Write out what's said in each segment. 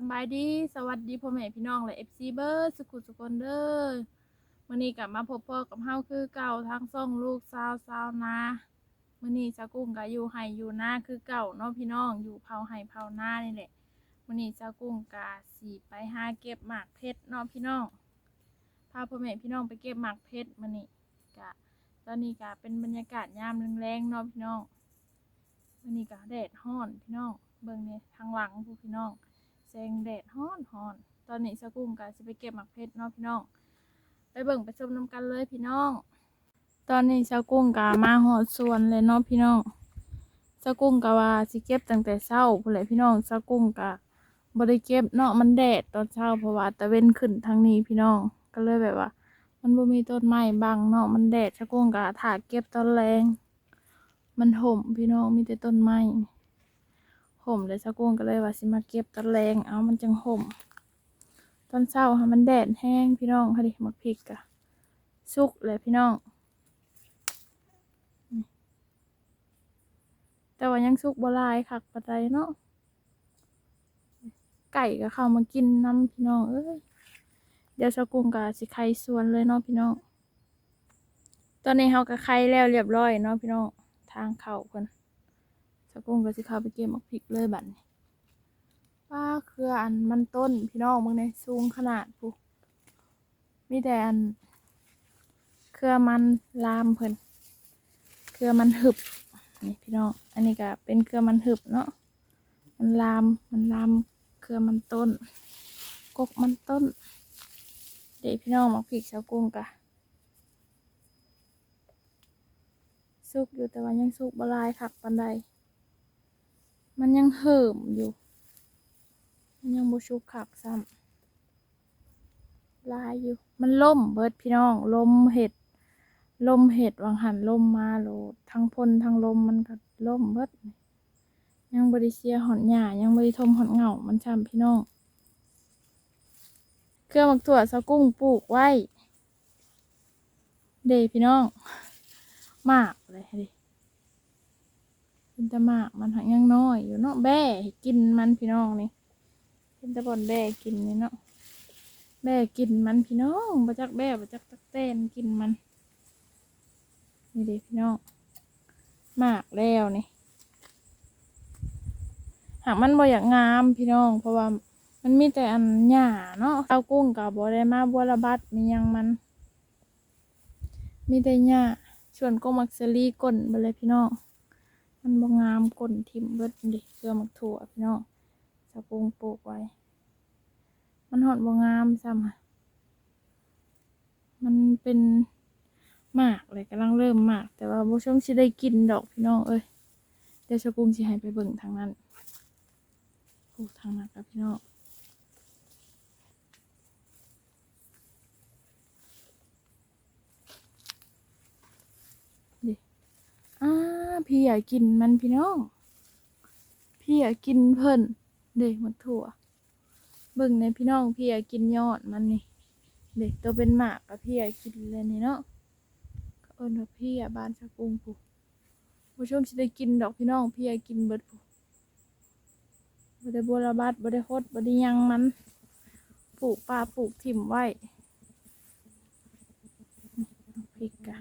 สบายดีสวัสดีพ่อแม่พี่น้องและ FC เบิร์ดสุขุสุกคนเด้อมื้อนี้กลับมาพบพ่อกับเฮาคือเก่าทางซ่องลูกสาวสาวนามื้อนี้สากุ้งก็อยู่ไห้อยู่หน้าคือเก่าเนาะพี่น้องอยู่เผาไห้เผาหน้านี่แหละมื้อนี้สากุ้งก็สิไปหาเก็บหมากเพชรเนาะพี่น้องพาพ่อแม่พี่น้องไปเก็บหมากเพชรมื้อนี้ก็ตอนนี้ก็เป็นบรรยากาศยามแรงๆเนาะพี่น้องมื้อนี้ก็แดดร้อนพี่น้องเบิ่งนี่ทางหลังพวกพี่น้อง แสงแดดฮ้อนฮ้อนตอนนี้สกุ้งก็จะไปเก็บหมักเพชรเนาะพี่น้อง ไปเบิ่งไปชมน้ำกันเลยพี่น้อง ตอนนี้สกุ้งก็มาหอดสวนเลยเนาะพี่น้องสกุ้งก็ว่าสิเก็บตั้งแต่เช้าพุ่นแหละพี่น้องสกุ้งก็บ่ได้เก็บเนาะมันแดดตอนเช้าเพราะว่าตะเวนขึ้นทางนี้พี่น้องก็เลยแบบว่า มันบ่มีต้นไม้บังเนาะมันแดดสกุ้งก็ถ่าเก็บตอนแรง มันห่มพี่น้องมีแต่ต้นไม้ ห่มเลยสักวงก็เลยว่าสิมาเก็บตอนแรงเอามันจังห่ม ตอนเช้าค่ะมันแดดแห้งพี่น้องค่ะดิมักพริกกะสุกเลยพี่น้อง แต่ว่ายังสุกบลายคักปานใดเนาะไก่ก็เข้ามากินน้ำพี่น้องเอ้ยเดี๋ยวสักวงกะสิไข่ส่วนเลยเนาะพี่น้อง ตอนนี้เขาก็ไข่แล้วเรียบร้อยเนาะพี่น้องทางเข้าเพิ่นะกุ้งก็สิเข้าไปเก็บมักพริกเลยบัดนี้ป้าเครืออันมันต้นพี่น้องมึงเนี่ยสูงขนาดผู้มีแต่อัน เครือมันลามเพิ่นเครือมันหึบนี่พี่น้องอันนี้ก็เป็นเครือมันหึบเนาะมันลามมันลามเครือมันต้น กกมันต้น เดี๋ยวพี่น้องมักพริกสะกุ้งกะสุกอยู่แต่ว่ายังสุกบลายคักปันใด มันยังเหิมอยู่ มันยังบุชุกขักซ้ำลายอยู่ มันล่มเบิดพี่น้องลมเห็ดลมเห็ดวางหันลมมาโลดทั้งพลทั้งลมมันก็ล่มเบิด ยังบริเซียหอนหญ้ายังบริทมหอนเหงามันช้ำพี่น้อง เครื่องมักถั่วสะกุ้งปลูกไว้ เดพี่น้อง มากเลยดิ เป็นตะหมากมันหักยังน้อย อยู่เนาะแบ่กินมันพี่น้องนี่เป็นตะบอนแบ่กินนี่เนาะแบ่กินมันพี่น้องประจักแบ่ประจักตักเต้นกินมันนี่เด็พี่น้องหมากแล้วนี่หากมันบ่อยากงามพี่น้อง เพราะว่ามันมีแต่อันหญ้าเนาะเอากุ้งกับบัได้มาบัวระบัดมียังมัน มีแต่หญ้าส่วนก็มักซรีก้นไปเลยพี่น้อง มันบงามก้นทิมเบิดดิเกลือหมักถั่วพี่น้องสะปุงปลูกไว้ มันหอดบงามซ้ำมันเป็นหมากเลยกำลังเริ่มหมาก แต่ว่าบ่ช่วงสิได้กินดอกพี่น้องเอ้ยเดี๋ยวสะปุงสิให้ไปเบิ่งทางนั้นปลูกทางนั้นครับพี่น้อง อ่าพี่อยากกินมันพี่น้อง พี่อยากกินเพิ่น เด็กมันถั่ว เบิ่งในพี่น้องพี่อยากกินยอดมันนี่ เด็กตัวเป็นหมากกับพี่อยากกินเลยนี่เนาะก็เอิญว่าพี่อะบ้านสะกุงผูผู้ชมสิได้กินดอกพี่น้องพี่อยากกินเบิดผูบ่ได้บัวระบาดบ่ได้โคดบ่ได้ยังมัน ปลูกป่าปลูกถิ่มไว้นี่พริกกะ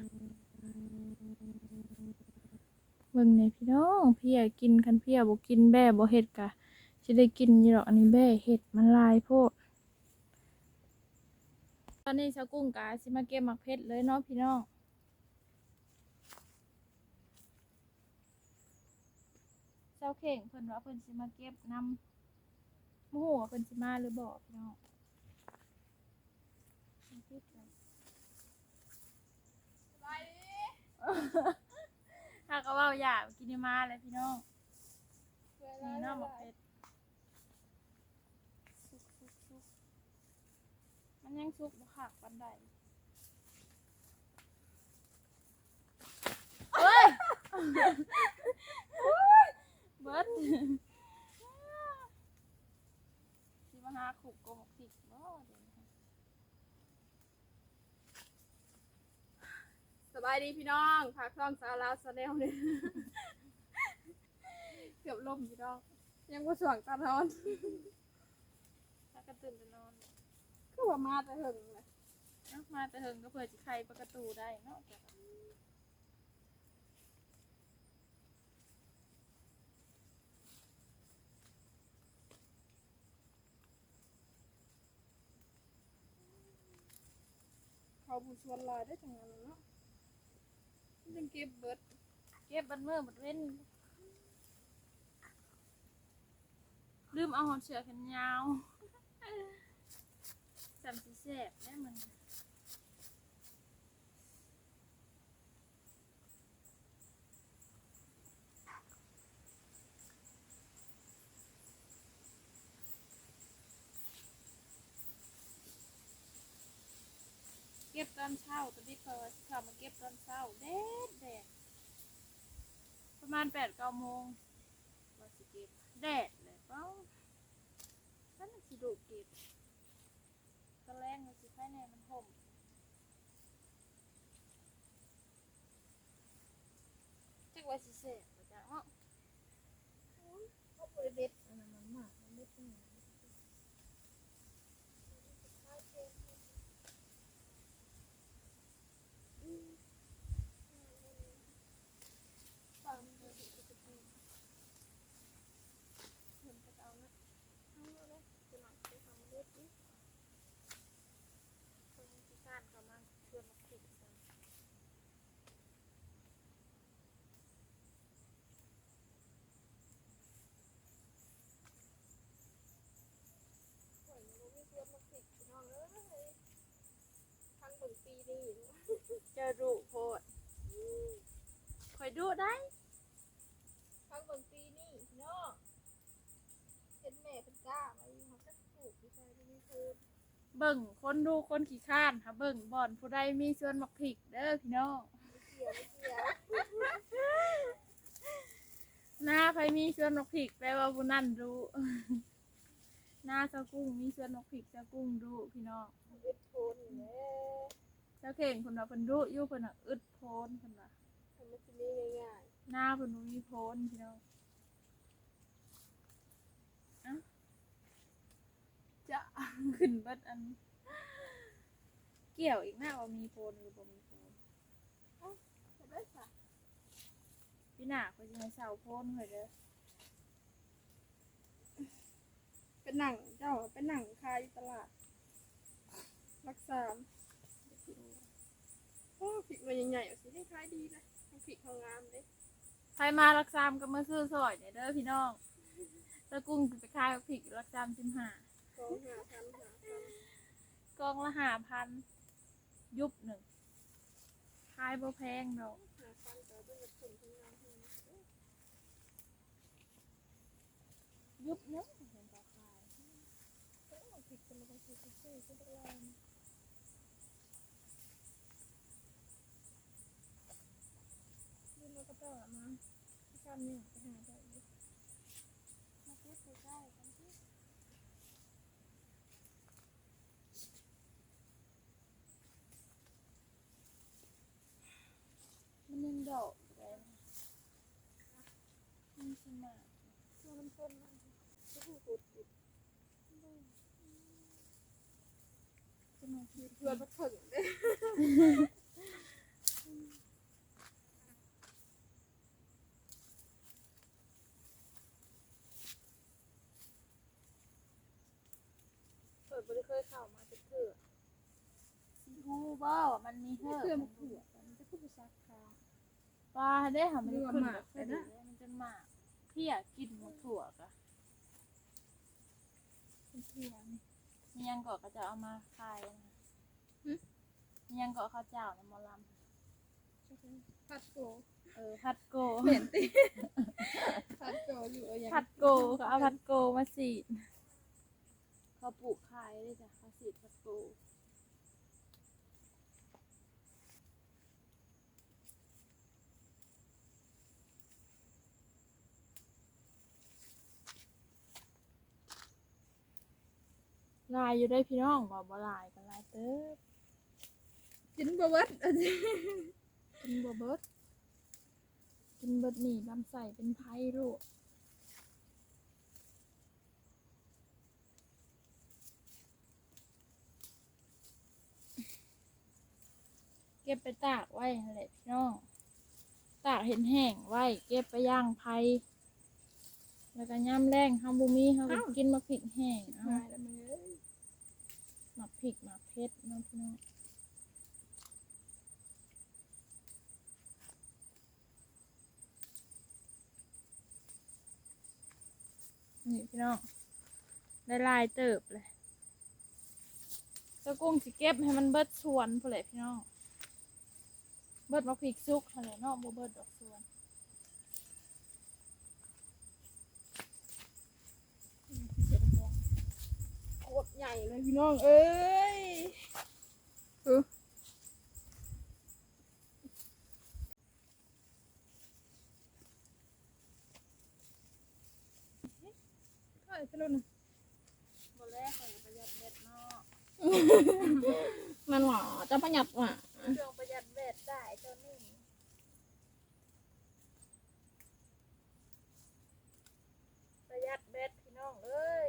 เบิ่งในพี่น้องเพียกินคันเพียบ่กินแบ่บ่เห็ดกะสิได้กินอยู่ดอกอันนี้แบ่เห็ดมันลายโพดตอนนี้ชาวกุ้งกะสิมาเก็บหมักเพชรเลยเนาะพี่น้องเจ้าเข่งเพิ่นว่าเพิ่นสิมาเก็บนำบ่ฮู้ว่าเพิ่นสิมาหรือบ่พี่น้องสบายดีาก็เว่าอยากกินมาเลยพี่น้องนี่เน้องหมกเป็ดสุกสุกสุกมันยังสุกบ่คักปันใดเฮ้ยเบิดสิมาหาขุกโกหกผิดบ่เดี๋ยวนี้ ส บายดีพี่น้องพาคล่องสาวลาวสแนลเนี่ยเกือบล่มพี่น้อง ยังว่าสว่างตาทอนอมาแต่หึงเลยเอ้ามาแต่เฮิงก็เพื่อจะไขประตูได้เนาะจ้ะเขาผู้ชวนลายได้ทั้งนั้นเนาะ ยังเก็บเบิด เก็บบันเมื่อบัดเว้นลืมเอาหอมเชือกแขนยาวจำสีแสบแน่มัน อนเช้าตอนที่เขาเขามาเก็บตอนเช้าแดดแดดประมาณแปดเก้าโมงว่าสิเก็บแดดเลยเป้านั่นน่ะสิดูเก็บตอนแรกมันสิภายในมันห่มจักว่าสิเสร็จจ้ะเนาะเขาไปเด็ดอันนั้นมันมากมันเด็ดยังไง ฟังดูสิจะดีเห็นจะเอานะเอาเลยจะหน่อยไปทำเล็บดิคนที่การเขามาชวนมาคุยกัน ข่อยยังบ่มีเพื่อนมาติดพี่น้องเอ้ยทั้งเบิ่ง ปีนี้เจอดุโพดคอยดูได้ทั้งเบิ่งปีนี้พี่น้องเป็นแม่เป็นก้ามาอยู่เขาก็ปลูกที่ใส่ไม่เพิ่มเบิ่งคนดูคนขี้ข้านค่ะเบิ่งบ่อนผู้ใดมีส่วนมักผิกเด้อพี่น้องเกี่ยวไม่เกี่ยวหน้าใครมีส่วนมักผิกแปลว่าผู้นั่นรู้ หน้าเจ้ากุ้งมีส่วนมักผิกเจ้ากุ้งดูพี่น้อง เอ็ดโคนอยู่แล้วเจ้าเก่งคนว่าเพิ่นดุอยู่เพิ่นน่ะอึดโพนเพิ่นว่าทำมันจะมีง่ายหน้าเพิ่นบ่มีโพนพี่น้องเอ้าจะขึ้นเบิดอัน เกี่ยวอีกหน้าว่ามีโพนหรือบ่มีโพนๆจะได้ค่ะพี่หน้าก็จะให้เสาโพนไว้เด้อเป็นหนังเจ้าเป็นหนังขายตลาดรักษา โอ้ผิดมาใหญ่ๆเอาสิให้ขายดีนะทั้งผิดเขางามเลยใครมารักซามก็มาซื้อซอยเนี่ยเด้อพี่น้องตะกุ้งสิไปขายบักผิกรักซามสิบห้ากองหาพันหาพันกองละห้าพันยุบหนึ่งขายบ่แพงดอกหาพันแต่เป็นแบบผลทำงานให้นะเอ้ยยุบหนึงเห็นต่อขายเอ้ยเอาผิดกันมาต้องซื้อซื้อซื้อตลาดดูเราก็ต่อมา ทำเนี่ยไปหาได้อยู่มาเก็บใกล้กันสิมันยังดอกเลยมันสิมาตัวมันต้นมันก็ถูกขุดอีกจะมาคิดเพื่อนมาถึงเด้เปิดบริ เคยเข้ามาจะเถื่อสิฮู้บ่ว่ามันมีเถื่อเพื่อนมาผัวมันจะพูดภาษาคาปลาได้หามันดูว่าขึ้นหมากแบบไปนะมันจะหมากเพี่อยากกินหมดถั่วกะเป็นเพียงมียังเกาะก็จะเอามาขายนะมียังเกาะข้าวเจ้านะหมอลพัดโกำเออพัดโกเห็นติพัดโกอยู่เอาอย่างพัดโกเขาเอาพัดโกมาสีด เขาปลูกขายเลยจ้ะเขาสีดพัดโกลายอยู่ได้พี่น้องบ่บ่ลายก็ลายเติบกินบะเบิดเอาสิกินบ่เบิดกินเบิดนี่ลำใส่เป็นไผ่ลูก บไปตากไว้นั่นแหละพี่น้อง ตากเห็นแห้งไว้ เก็บไปย่างไผแล้วก็ย่ำแรงเฮาบ่มีเฮาก็กินมะพริกแห้งเอาหายแล้วมึงเอ้ยหมักพริกหมักเพชรเนาะพี่น้องนี่พี่น้องได้ลายเติบเลยเจ้ากุ้งสิเก็บให้มันเบิดสวนพุ่นแหละพี่น้อง เบิดมะพริกซุกอะไรเนาะบ่เบิดดอกสวนโคตรใหญ่เลยพี่น้อง เอ้ยเออเฮ้ยพี่รุ่นบ่แรกเลยประหยัดเบ็ดเนาะมันหรอจะประหยัดว่ะ ได้เจ้านี่ประหยัดเบ็ดพี่น้องเอ้ย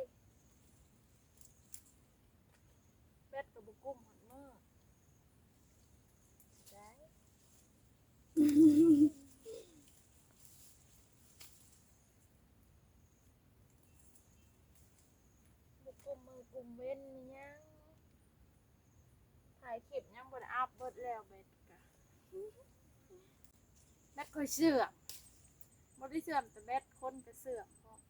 เบ็ดกับบุกุ้มหันมือได้บุกกุมมือกุมเว้นมียังถ่ายคลิปยังบ่ได้อัพเบิดแล้วเบ็ด แบดเคยเสื่อมบ่ได้เสื่อมแต่แบดคนไปเสื่อมพร้อม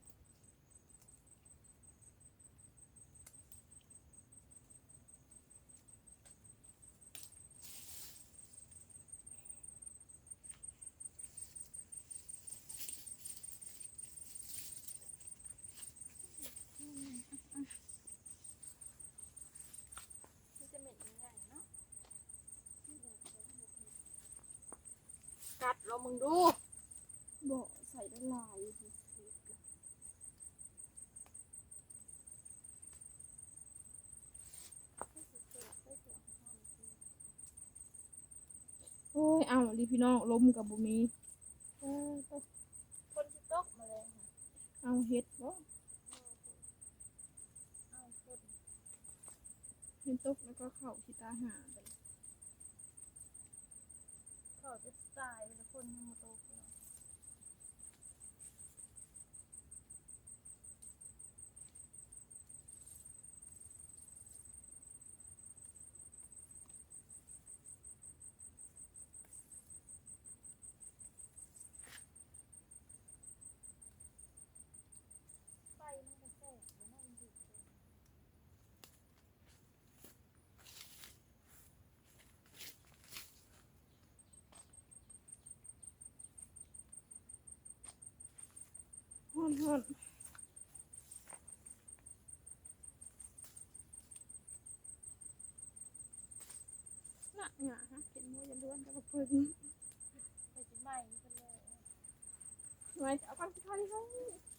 มันจะเหม็นยังไงเนาะ กัดเรามึงดูบอกใส่ได้ลายโอ้ย เอาดิพี่น้องล้มกับบุมีเออคนที่ตกมาเลยค่ะเอาเฮ็ดบ่เอาคนเฮ็ดตกแล้วก็เข่าที่ตาหาไป เขาจะตายเป็นคนยังมาตกเลย ไฟมันก็แสบแล้วมันดิบเลย ฮ้ อนฮ้อนน่ะหงาฮะเห็นมัวจะล้วนกับเพิ่นไปจิไหม้กันเลยไว้เอากันที่ทอดที่ไว้เ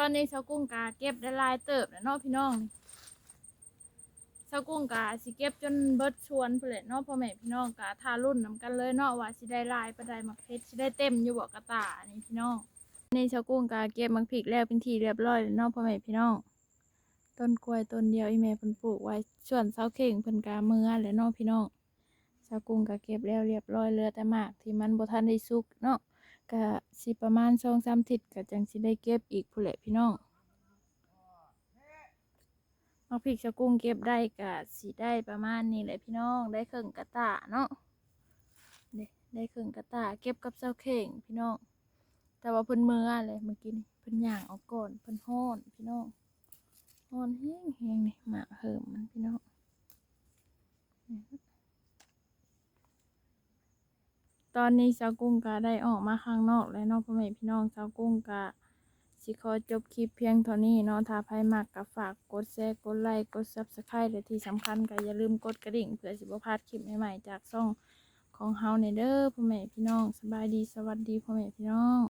ตอนนี้ชาวกุ้งกาเก็บได้ลายเติบแล้วเนาะพี่น้องชาวกุ้งกาสิเก็บจนเบิดชวนเพื่นเนาะพ่อแม่พี่น้องกาทารุ่นนำกันเลยเนาะว่าสิได้ลายปานใดมักเพชรสิได้เต็มอยู่บ่กระตานี่พี่น้องในชาวกุ้งกาเก็บมักพริกแล้วเป็นทีเรียบร้อยแล้วเนาะพ่อแม่พี่น้องต้นกล้วยต้นเดียวอีแม่เพิ่นปลูกไว้ส่วนเสาเข่งเพิ่นกาเมื่อแล้วเนาะพี่น้องชาวกุ้งกาเก็บแล้วเรียบร้อยเหลือแต่หมากที่มันบ่ทันได้สุกเนาะ ก็สิประมาณสองสามทิศก็จังสิได้เก็บอีกผู้แหละพี่น้องมักพริกชะกุ้งเก็บได้ก็สิได้ประมาณนี้แหละพี่น้อง ได้ครึ่งกระตาเนาะเด้ได้ครึ่งกระตาเก็บกับเจ้าเข่งพี่น้อง แต่ว่าเพิ่นเมื่อเลยเมื่อกี้นี่เพิ่นย่างออกก่อนเพิ่นฮ้อนพี่น้องฮ้อนแห้งแห้งนี่หมากเหิมมันพี่น้อง ตอนนี้สาวกุ้งก็ได้ออกมาข้างนอกแล้วเนอกพ่อแม่พี่น้องสาวกุ้งก็สิขอจบคลิปเพียงเท่านี้เนาะถ้าใครมักก็ฝากกดแชร์กดไลค์กดซับสไครต์และที่สำคัญก็อย่าลืมกดกระดิ่งเพื่อสิบ่พลาดคลิปใหม่ๆจากช่องของเฮาในเด้อพ่อแม่พี่น้องสบายดีสวัสดีพ่อแม่พี่น้อง